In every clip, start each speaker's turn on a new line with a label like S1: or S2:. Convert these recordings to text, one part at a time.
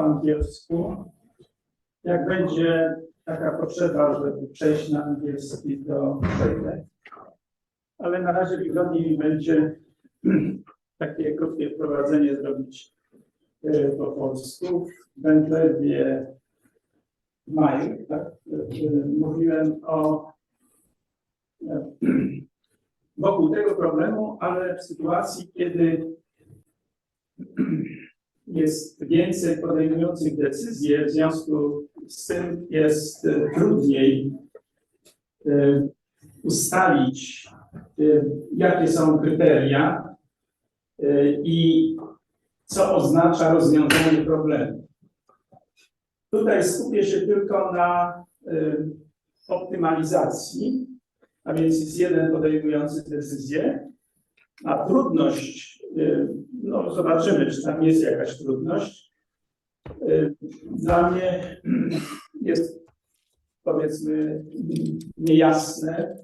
S1: angielsku. Jak będzie taka potrzeba, żeby przejść na angielski, to przejdę. Ale na razie wygodniej będzie takie krótkie wprowadzenie zrobić e, po polsku. Będę w maju, tak? E, Mówiłem o e, wokół tego problemu, ale w sytuacji, kiedy jest więcej podejmujących decyzje, w związku z tym jest e, trudniej e, ustalić, e, jakie są kryteria i co oznacza rozwiązanie problemu. Tutaj skupię się tylko na optymalizacji, a więc jest jeden podejmujący decyzję, a trudność, no zobaczymy, czy tam jest jakaś trudność. Y, Dla mnie jest powiedzmy niejasne,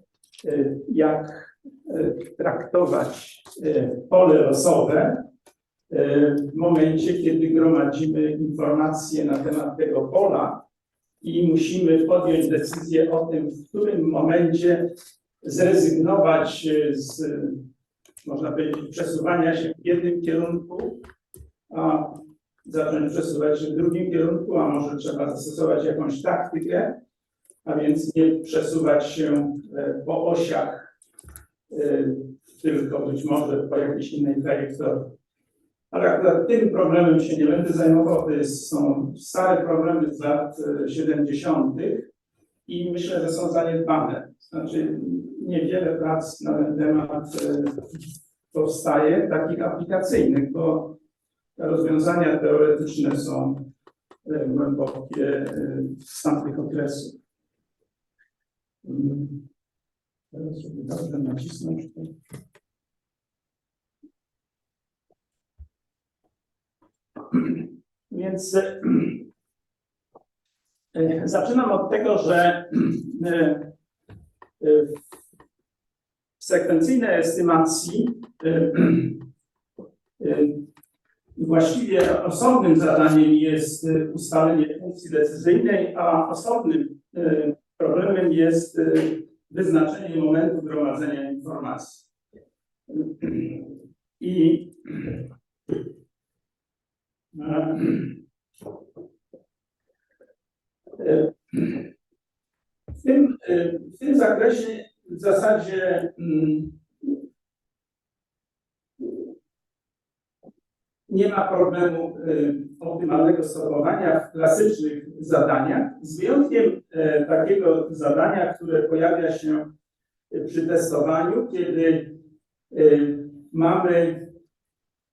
S1: y, jak y, traktować y, pole losowe y, w momencie, kiedy gromadzimy informacje na temat tego pola i musimy podjąć decyzję o tym, w którym momencie zrezygnować y, z można powiedzieć, przesuwania się w jednym kierunku, a zacząć przesuwać się w drugim kierunku, a może trzeba zastosować jakąś taktykę, a więc nie przesuwać się e, po osiach, e, tylko być może po jakiejś innej trajektorii. Ale akurat tym problemem się nie będę zajmował, to jest, są stare problemy z lat e, 70. i myślę, że są zaniedbane. Znaczy niewiele prac na ten temat e, powstaje, takich aplikacyjnych, bo te rozwiązania teoretyczne są e, głębokie e, z tamtych okresów. Mm. Teraz sobie dobrze nacisnąć. Więc zaczynam od tego, że w sekwencyjnej estymacji y, y, właściwie osobnym zadaniem jest ustalenie funkcji decyzyjnej, a osobnym problemem jest wyznaczenie momentu gromadzenia informacji. I e, w tym, w tym zakresie w zasadzie mm, nie ma problemu y, optymalnego stosowania w klasycznych zadaniach, z wyjątkiem e, takiego zadania, które pojawia się przy testowaniu, kiedy y, mamy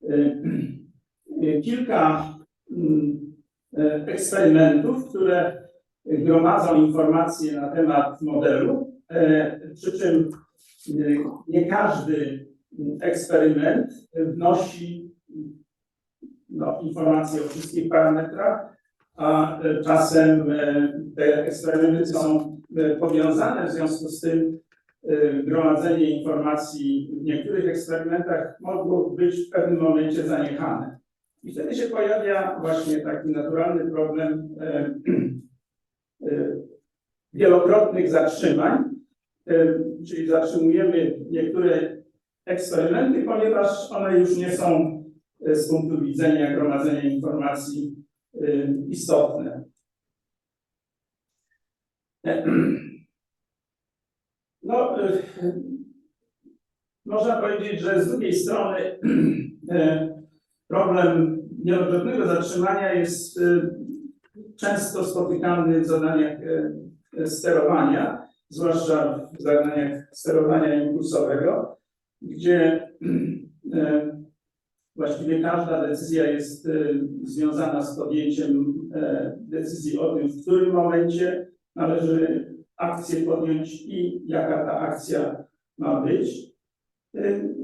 S1: y, kilka mm, e, eksperymentów, które gromadzą informacje na temat modelu, Przy czym e, nie każdy eksperyment wnosi no, informacje o wszystkich parametrach, a e, czasem e, te eksperymenty są e, powiązane, w związku z tym e, gromadzenie informacji w niektórych eksperymentach mogło być w pewnym momencie zaniechane. I wtedy się pojawia właśnie taki naturalny problem e, e, wielokrotnych zatrzymań, E, czyli zatrzymujemy niektóre eksperymenty, ponieważ one już nie są e, z punktu widzenia gromadzenia informacji e, istotne. E, No, e, można powiedzieć, że z drugiej strony e, problem wielokrotnego zatrzymania jest e, często spotykany w zadaniach e, sterowania zwłaszcza w zadaniach sterowania impulsowego, gdzie e, właściwie każda decyzja jest e, związana z podjęciem e, decyzji o tym, w którym momencie należy akcję podjąć i jaka ta akcja ma być.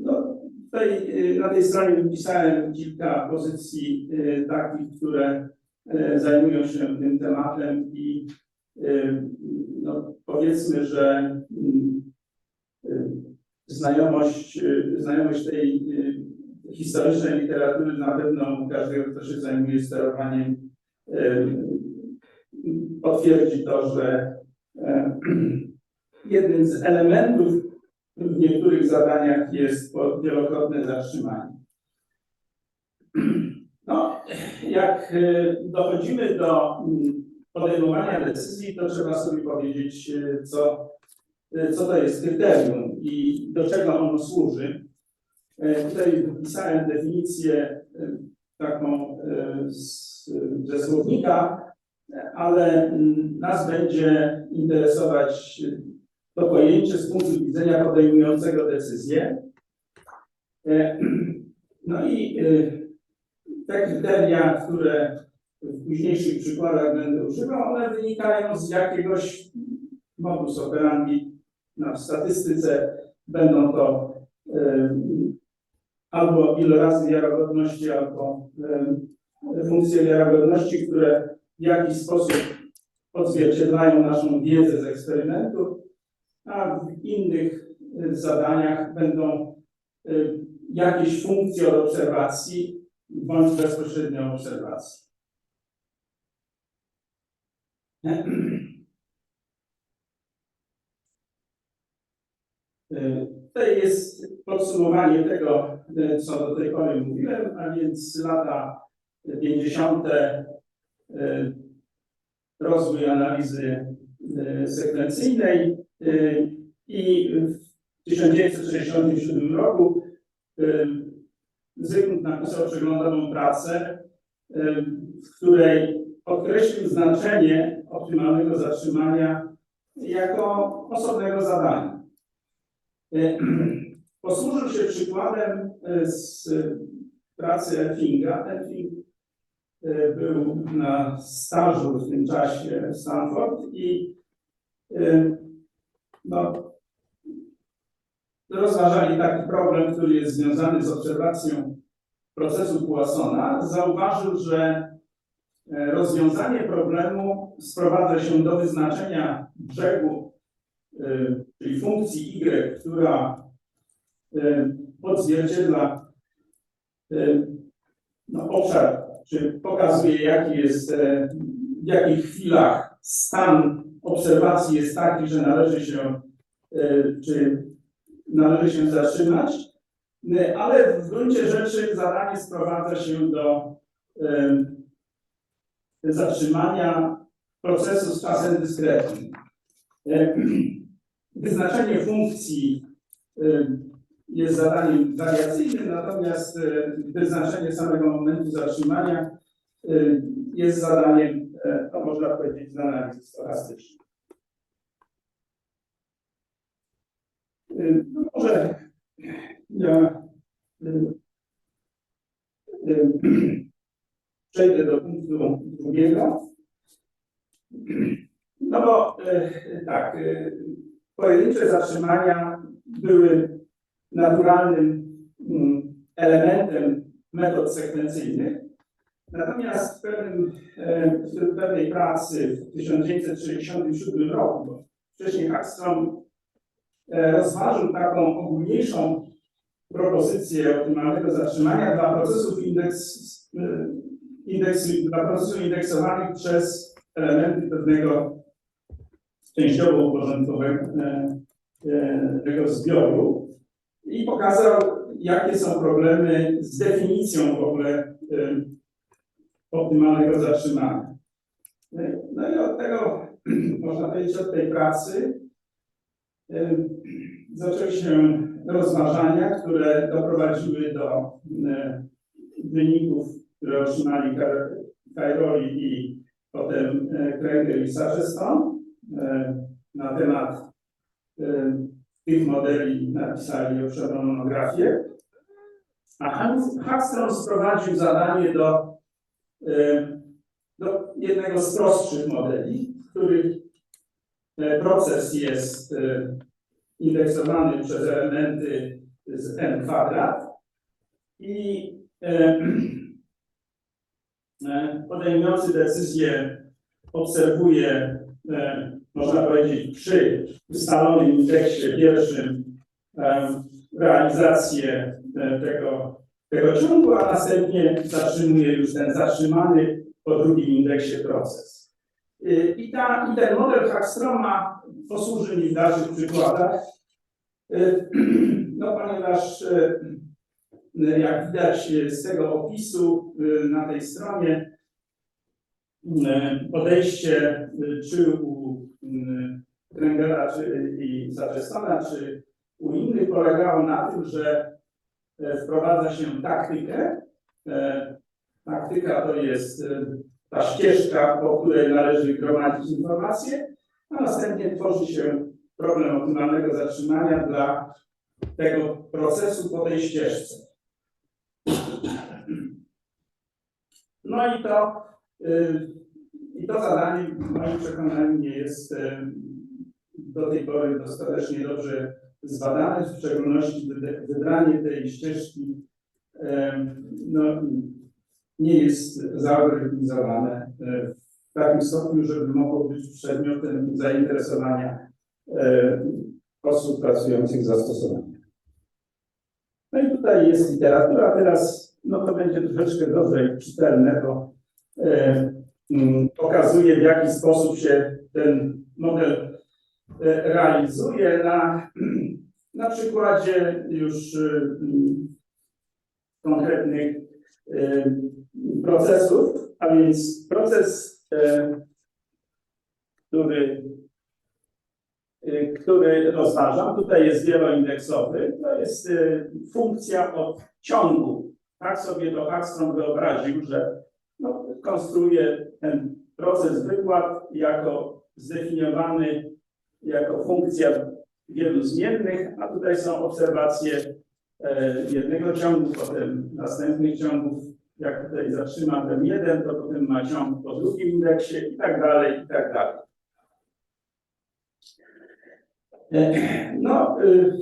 S1: No, tutaj na tej stronie wypisałem kilka pozycji takich, które zajmują się tym tematem i no, powiedzmy, że mm, y, znajomość, y, znajomość tej y, historycznej literatury na pewno każdego, kto się zajmuje sterowaniem potwierdzi to, że jednym z elementów w niektórych zadaniach jest wielokrotne zatrzymanie. No, jak dochodzimy do mm, podejmowania decyzji, to trzeba sobie powiedzieć, e, co, e, co to jest kryterium i do czego ono służy. E, Tutaj wypisałem definicję taką z, ze słownika, ale mm, nas będzie interesować to pojęcie z punktu widzenia podejmującego decyzję. No i te kryteria, które w późniejszych przykładach będę używał, one wynikają z jakiegoś modus operandi no, w statystyce. Będą to e, albo ilorazy wiarygodności, albo e, funkcje wiarygodności, które w jakiś sposób odzwierciedlają naszą wiedzę z eksperymentu, a w innych e, zadaniach będą e, jakieś funkcje od obserwacji bądź bezpośrednio obserwacji. E, Tutaj jest podsumowanie tego, e, co do tej pory mówiłem, a więc lata 50. e, rozwój analizy sekwencyjnej i w 1967 roku Zygmunt napisał przeglądową pracę, w której podkreślił znaczenie optymalnego zatrzymania jako osobnego zadania. E, Posłużył się przykładem e, z pracy Elfinga. Elfing e, był na stażu w tym czasie w Stanford i no, rozważali taki problem, który jest związany z obserwacją procesu Poissona. Zauważył, że rozwiązanie problemu sprowadza się do wyznaczenia brzegu, e, czyli funkcji y, która e, odzwierciedla e, no, obszar, czy pokazuje, jaki jest, e, w jakich chwilach stan obserwacji jest taki, że należy się, e, czy należy się zatrzymać, e, ale w gruncie rzeczy zadanie sprowadza się do e, zatrzymania procesu z czasem dyskretnym. E, Wyznaczenie funkcji e, jest zadaniem wariacyjnym, natomiast e, wyznaczenie samego momentu zatrzymania jest zadaniem, to można powiedzieć, z analizy stochastycznej. No może ja przejdę do punktu drugiego. No bo y, tak, y, pojedyncze zatrzymania były naturalnym mm, elementem metod sekwencyjnych. Natomiast w, pewnym, e, w pewnej pracy w 1967 roku, bo wcześniej Hackstrom e, rozważył taką ogólniejszą propozycję optymalnego zatrzymania dla procesów indeks, e, indeks, dla procesów indeksowanych przez elementy pewnego częściowo uporządkowanego e, zbioru i pokazał, jakie są problemy z definicją w ogóle e, optymalnego zatrzymania. E, No i od tego, można powiedzieć, od tej pracy e, zaczęły się rozważania, które doprowadziły do e, wyników, które otrzymali Ka- Cairoli i potem e, Kreger i Sargeston e, na temat e, tych modeli napisali obszerną monografię. A Hagstrom sprowadził zadanie do, do jednego z prostszych modeli, w których proces jest indeksowany przez elementy z n kwadrat i podejmujący decyzję obserwuje, e, można powiedzieć, przy ustalonym indeksie pierwszym e, realizację e, tego, tego ciągu, a następnie zatrzymuje już ten zatrzymany po drugim indeksie proces. I, ta, I ten model Hackstroma posłuży mi w dalszych przykładach, no ponieważ jak widać z tego opisu y, na tej stronie, y, podejście czy u Krengera czy, i Zaczestona, czy u innych polegało na tym, że e, wprowadza się taktykę. E, Taktyka to jest e, ta ścieżka, po której należy gromadzić informacje, a następnie tworzy się problem optymalnego zatrzymania dla tego procesu po tej ścieżce. No i to, y, i to zadanie w moim przekonaniu nie jest y, do tej pory dostatecznie dobrze zbadane, w szczególności wybranie tej ścieżki em, no, nie jest zalgorytmizowane e, w takim stopniu, żeby mogło być przedmiotem zainteresowania osób pracujących w zastosowaniu. Tutaj jest literatura, teraz no to będzie troszeczkę gorzej czytelne, bo e, mm, pokazuje w jaki sposób się ten model e, realizuje. Na, na przykładzie już e, mm, konkretnych e, procesów, a więc proces, e, który, e, który rozważam, tutaj jest wieloindeksowy, to jest e, funkcja od ciągu. Tak sobie to Hackstrom wyobraził, że no, konstruuje ten proces wykład jako zdefiniowany jako funkcja wielu zmiennych, a tutaj są obserwacje e, jednego ciągu, potem następnych ciągów. Jak tutaj zatrzyma ten jeden, to potem ma ciąg po drugim indeksie i tak dalej, i tak dalej. E, No, y,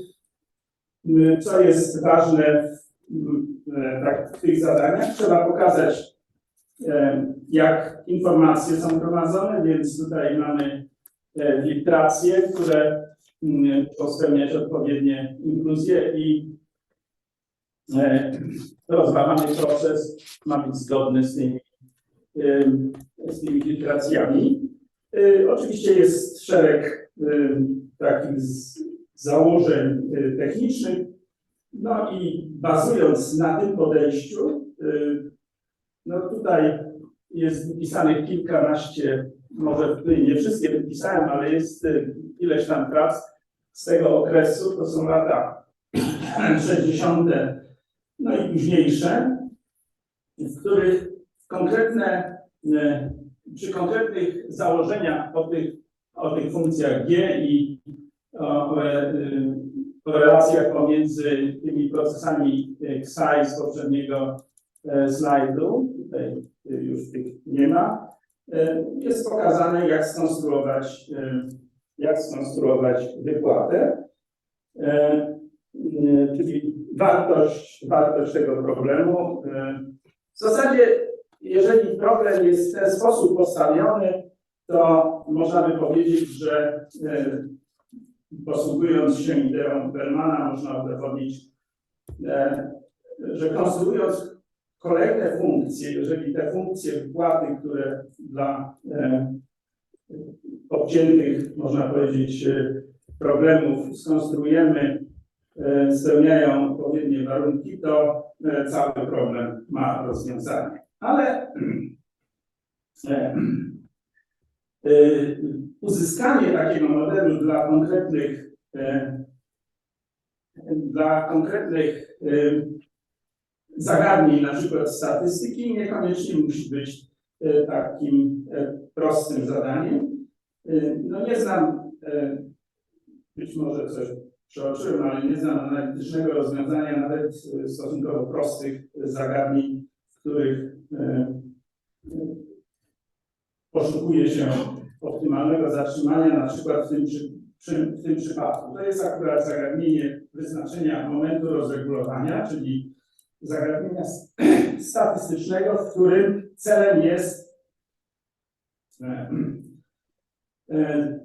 S1: y, co jest ważne w, e, tak, w tych zadaniach, trzeba pokazać, e, jak informacje są prowadzone, więc tutaj mamy e, filtracje, które muszą spełniać odpowiednie inkluzje i e, rozważany proces ma być zgodny z tymi, ym, z tymi filtracjami. Y, Oczywiście jest szereg y, takich założeń y, technicznych, no i bazując na tym podejściu, y, no tutaj jest wypisanych kilkanaście, może nie wszystkie wypisałem, ale jest y, ileś tam prac z tego okresu, to są lata 60 no i późniejsze, w których konkretne, przy konkretnych założeniach o tych, o tych funkcjach G i o, o, e, pomiędzy tymi procesami e, XI z poprzedniego e, slajdu, tutaj e, już tych nie ma, e, jest pokazane, jak skonstruować, e, jak skonstruować wykładę. E, e, Czyli wartość, wartość tego problemu. E, W zasadzie, jeżeli problem jest w ten sposób postawiony, to można by powiedzieć, że e, posługując się ideą Bermana, można udowodnić, e, że konstruując kolejne funkcje, jeżeli te funkcje wykłady, które dla e, obciętych, można powiedzieć, e, problemów skonstruujemy, spełniają odpowiednie warunki, to cały problem ma rozwiązanie. Ale uzyskanie takiego modelu dla konkretnych, e, dla konkretnych e, zagadnień, na przykład statystyki, niekoniecznie musi być e, takim e, prostym zadaniem. E, No nie znam, e, być może coś przeoczyłem, ale nie znam analitycznego rozwiązania nawet e, stosunkowo prostych zagadnień, w których e, e, poszukuje się optymalnego zatrzymania, na przykład w tym, przy, w tym przypadku. To jest akurat zagadnienie wyznaczenia momentu rozregulowania, czyli zagadnienia statystycznego, w którym celem jest e, e,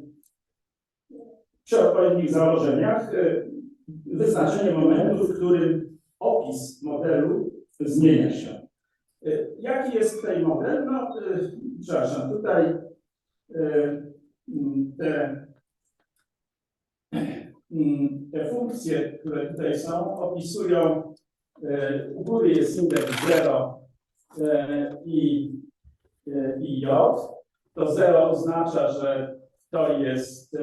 S1: przy odpowiednich założeniach e, wyznaczenie momentu, w którym opis modelu zmienia się. Y, Jaki jest tutaj model? No, y, przepraszam, tutaj y, mm, te, mm, te funkcje, które tutaj są, opisują, u góry jest indeks 0 y, i, i J. To 0 oznacza, że to jest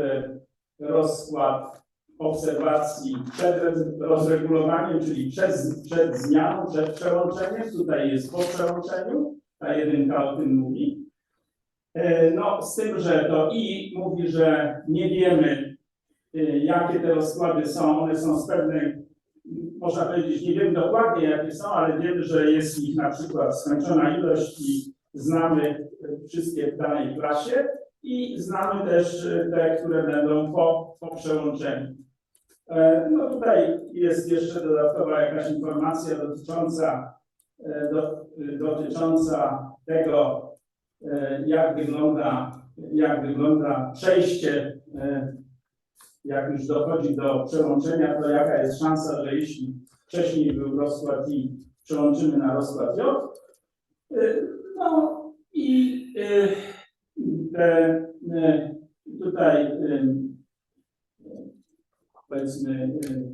S1: rozkład obserwacji przed roz- rozregulowaniem, czyli przed, przed zmianą, przed przełączeniem. Tutaj jest po przełączeniu. Ta jedynka o tym mówi. E, No, z tym, że to i mówi, że nie wiemy, e, jakie te rozkłady są. One są z pewnej, można powiedzieć, nie wiemy dokładnie, jakie są, ale wiemy, że jest ich na przykład skończona ilość i znamy e, wszystkie w danej klasie i znamy też te, które będą po, po przełączeniu. E, No tutaj jest jeszcze dodatkowa jakaś informacja dotycząca, e, do, dotycząca tego, e, jak wygląda, jak wygląda przejście, jak już dochodzi do przełączenia, to jaka jest szansa, że jeśli wcześniej był rozkład I, przełączymy na rozkład J. No i te, tutaj powiedzmy y,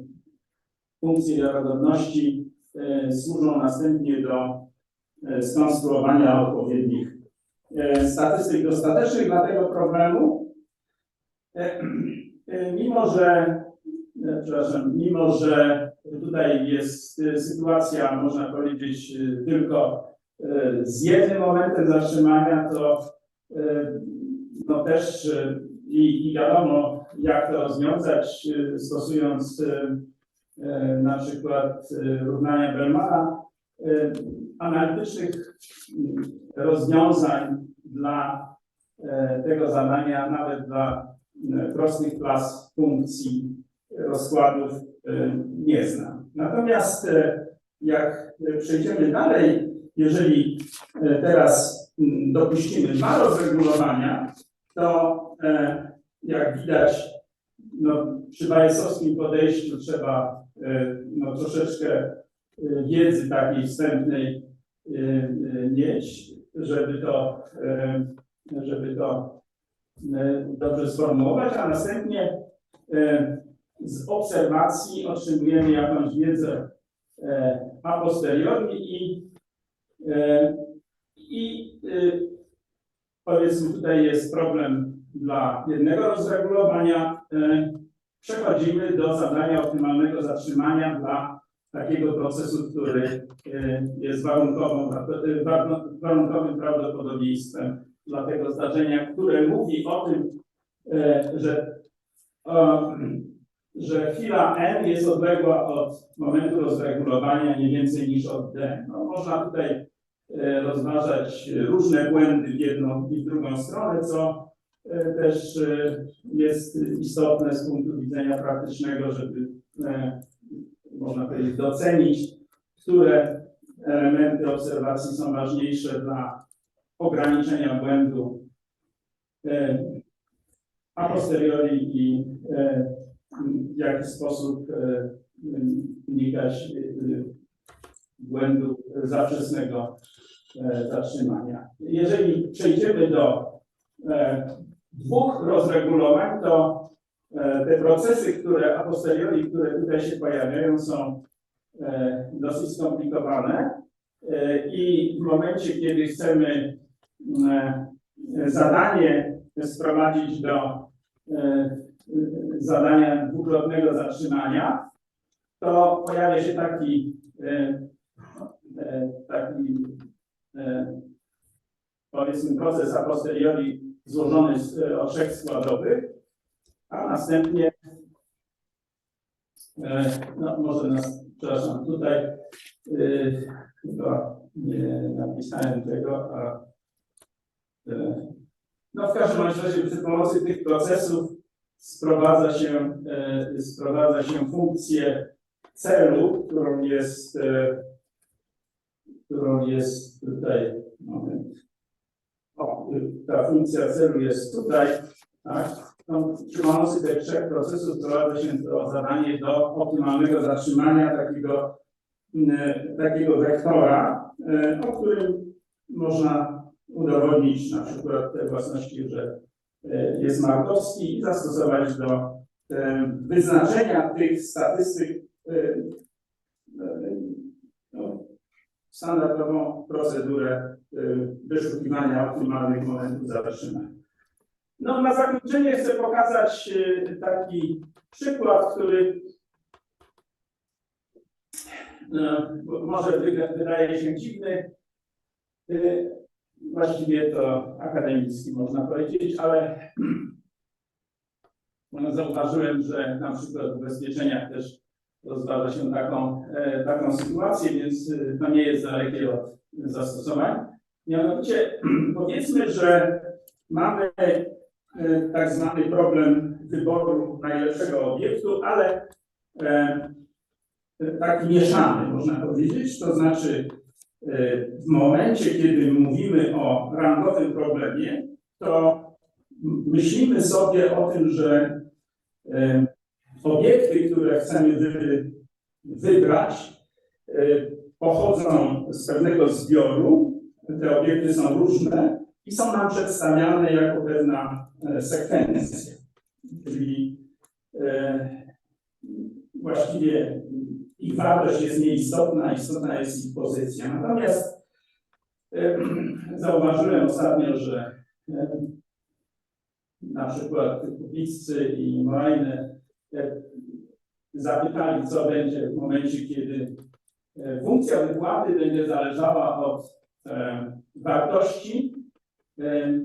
S1: funkcje wiarygodności y, służą następnie do y, skonstruowania odpowiednich statystyk dostatecznych dla tego problemu. Mimo, że przepraszam, mimo, że tutaj jest sytuacja, można powiedzieć, tylko z jednym momentem zatrzymania, to no też i, i wiadomo, jak to rozwiązać, y, stosując y, y, na przykład równania Bellmana, analitycznych rozwiązań dla tego zadania, nawet dla prostych klas funkcji rozkładów nie znam. Natomiast jak przejdziemy dalej, jeżeli teraz mm, dopuścimy dwa rozregulowania, to e, jak widać, no, przy bajsowskim podejściu trzeba e, no, troszeczkę e, wiedzy takiej wstępnej mieć, żeby to, żeby to dobrze sformułować, a następnie z obserwacji otrzymujemy jakąś wiedzę a posteriori i, i powiedzmy tutaj jest problem dla jednego rozregulowania. e, Przechodzimy do zadania optymalnego zatrzymania dla takiego procesu, który e, jest e, warun- warunkowym prawdopodobieństwem dla tego zdarzenia, które mówi o tym, że, że chwila n jest odległa od momentu rozregulowania nie więcej niż od d. No, można tutaj rozważać różne błędy w jedną i w drugą stronę, co e, też e, jest istotne z punktu widzenia praktycznego, żeby e, można powiedzieć docenić, które elementy obserwacji są ważniejsze dla ograniczenia błędu e, a posteriori i e, w jaki sposób e, unikać e, błędu zawczesnego e, zatrzymania. Jeżeli przejdziemy do e, dwóch rozregulowań, to e, te procesy, które a posteriori, które tutaj się pojawiają, są e, dosyć skomplikowane E, i w momencie, kiedy chcemy e, zadanie sprowadzić do e, zadania dwukrotnego zatrzymania, to pojawia się taki, e, e, taki e, powiedzmy proces a posteriori złożony z e, od trzech składowych, a następnie e, no może nas, przepraszam, tutaj e, chyba nie napisałem tego, a e, no w każdym razie przy pomocy tych procesów sprowadza się, e, sprowadza się funkcję celu, którą jest, e, którą jest tutaj, moment. O, ta funkcja celu jest tutaj, tak? No, przy pomocy tych trzech procesów sprowadza się to zadanie do optymalnego zatrzymania takiego, m, takiego wektora. e, o którym można udowodnić na przykład te własności, że e, jest markowski i zastosować do e, wyznaczenia tych statystyk e, e, no, standardową procedurę e, wyszukiwania optymalnych momentów zatrzymania. No, na zakończenie chcę pokazać e, taki przykład, który no, może wydaje się dziwny. Y, Właściwie to akademicki można powiedzieć, ale no, zauważyłem, że na przykład w ubezpieczeniach też rozważa się taką, e, taką sytuację, więc y, to nie jest dalekie od zastosowań. Mianowicie powiedzmy, że mamy e, tak zwany problem wyboru najlepszego obiektu, ale e, taki mieszany, można powiedzieć. To znaczy, e, w momencie, kiedy mówimy o rangowym problemie, to myślimy sobie o tym, że e, obiekty, które chcemy wy, wybrać, e, pochodzą z pewnego zbioru. Te obiekty są różne i są nam przedstawiane jako pewna e, sekwencja. Czyli e, właściwie ich wartość jest nieistotna, istotna jest ich pozycja. Natomiast zauważyłem ostatnio, że na przykład Kubiccy i Morajny e, zapytali, co będzie w momencie, kiedy e, funkcja wypłaty będzie zależała od e, wartości, e,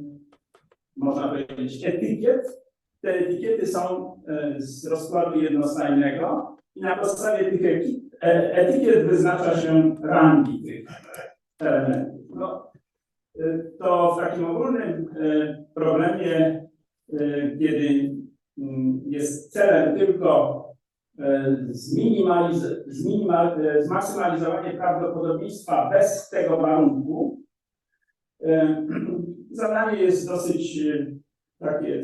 S1: można powiedzieć, etykiet. Te etykiety są z rozkładu jednostajnego i na podstawie tych etykiet wyznacza się rangi tych elementów. No, to w takim ogólnym problemie, kiedy mm, jest celem tylko zminimaliz- zminimal- e, zmaksymalizowanie prawdopodobieństwa bez tego warunku, e, zadanie jest dosyć e, takie,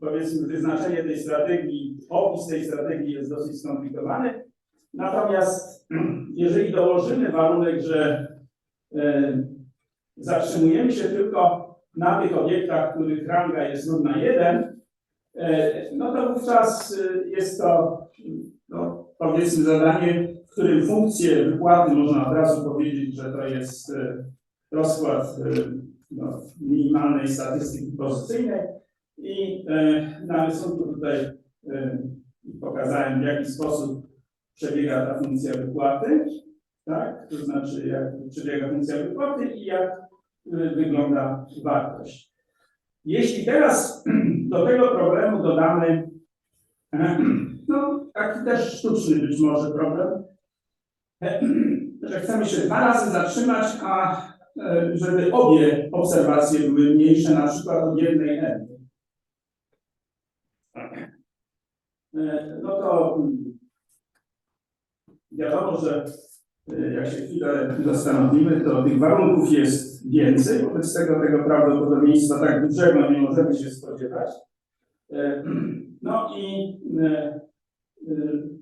S1: powiedzmy, wyznaczenie tej strategii, opis tej strategii jest dosyć skomplikowany. Natomiast jeżeli dołożymy warunek, że e, zatrzymujemy się tylko na tych obiektach, których ranga jest równa 1, e, no to wówczas e, jest to, powiedzmy, zadanie, w którym funkcję wypłaty można od razu powiedzieć, że to jest e, rozkład e, no, minimalnej statystyki pozycyjnej i e, na rysunku tutaj pokazałem w jaki sposób przebiega ta funkcja wypłaty, tak? To znaczy jak przebiega funkcja wypłaty i jak wygląda wartość. Jeśli teraz do tego problemu dodamy też sztuczny być może problem, że chcemy się dwa razy zatrzymać, a e, żeby obie obserwacje były mniejsze, na przykład od jednej n. E, No to mm, wiadomo, że e, jak się chwilę zastanowimy, to tych warunków jest więcej, wobec tego tego prawdopodobieństwa tak dużego nie możemy się spodziewać. No i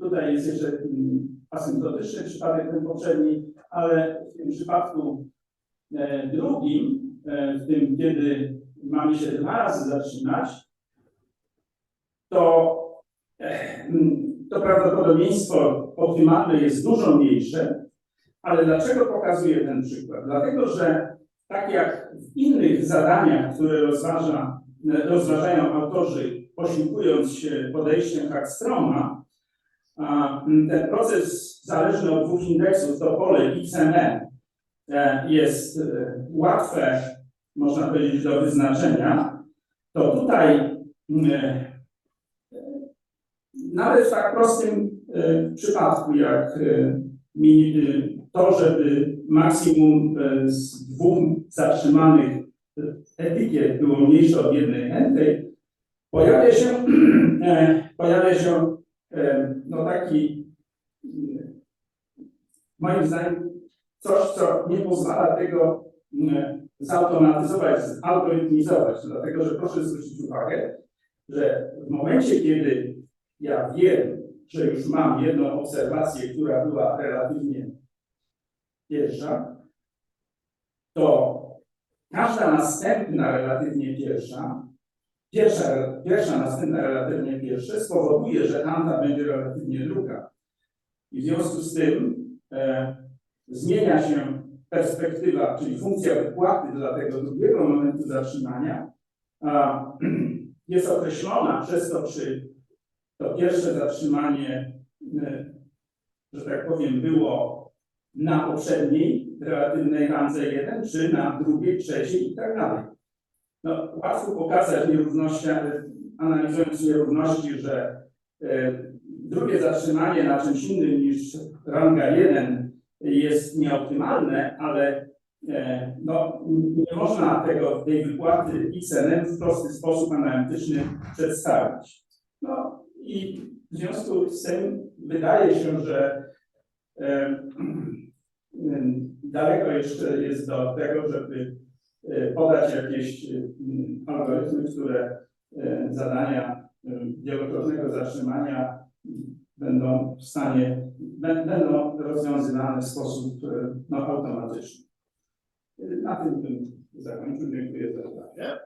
S1: tutaj jest jeszcze mm, asymptotyczny przypadek ten poprzedni, ale w tym przypadku e, drugim, e, w tym kiedy mamy się dwa razy zatrzymać, to, e, to prawdopodobieństwo optymalne jest dużo mniejsze. Ale dlaczego pokazuję ten przykład? Dlatego, że tak jak w innych zadaniach, które rozważa, rozważają autorzy, posiłkując się podejściem Hackstroma, ten proces zależny od dwóch indeksów, to pole XML, e, jest e, łatwe, można powiedzieć, do wyznaczenia, to tutaj e, nawet w tak prostym przypadku, jak to, żeby maksimum z dwóch zatrzymanych etykiet było mniejsze od jednej entej, pojawia się, pojawia się no taki, e, moim zdaniem, coś, co nie pozwala tego e, zautomatyzować, zalgorytmizować, dlatego że proszę zwrócić uwagę, że w momencie, kiedy ja wiem, że już mam jedną obserwację, która była relatywnie pierwsza, to każda następna relatywnie pierwsza, pierwsza, pierwsza następna relatywnie pierwsza spowoduje, że tamta będzie relatywnie druga. I w związku z tym e, zmienia się perspektywa, czyli funkcja wypłaty dla tego drugiego momentu zatrzymania, a, jest określona przez to, czy to pierwsze zatrzymanie, e, że tak powiem, było na poprzedniej relatywnej randze 1, czy na drugiej, trzeciej i tak dalej. No, łatwo pokazać nierówności, analizując nierówności, że e, drugie zatrzymanie na czymś innym niż ranga 1 jest nieoptymalne, ale e, no, nie można tego, tej wypłaty XNM w prosty sposób analityczny przedstawić. No i w związku z tym wydaje się, że e, daleko jeszcze jest do tego, żeby podać jakieś e, algorytmy, które e, zadania e, wielokrotnego zatrzymania będą w stanie, bę- będą rozwiązywane w sposób e, no, automatyczny. E, Na tym bym zakończył. Dziękuję za uwagę.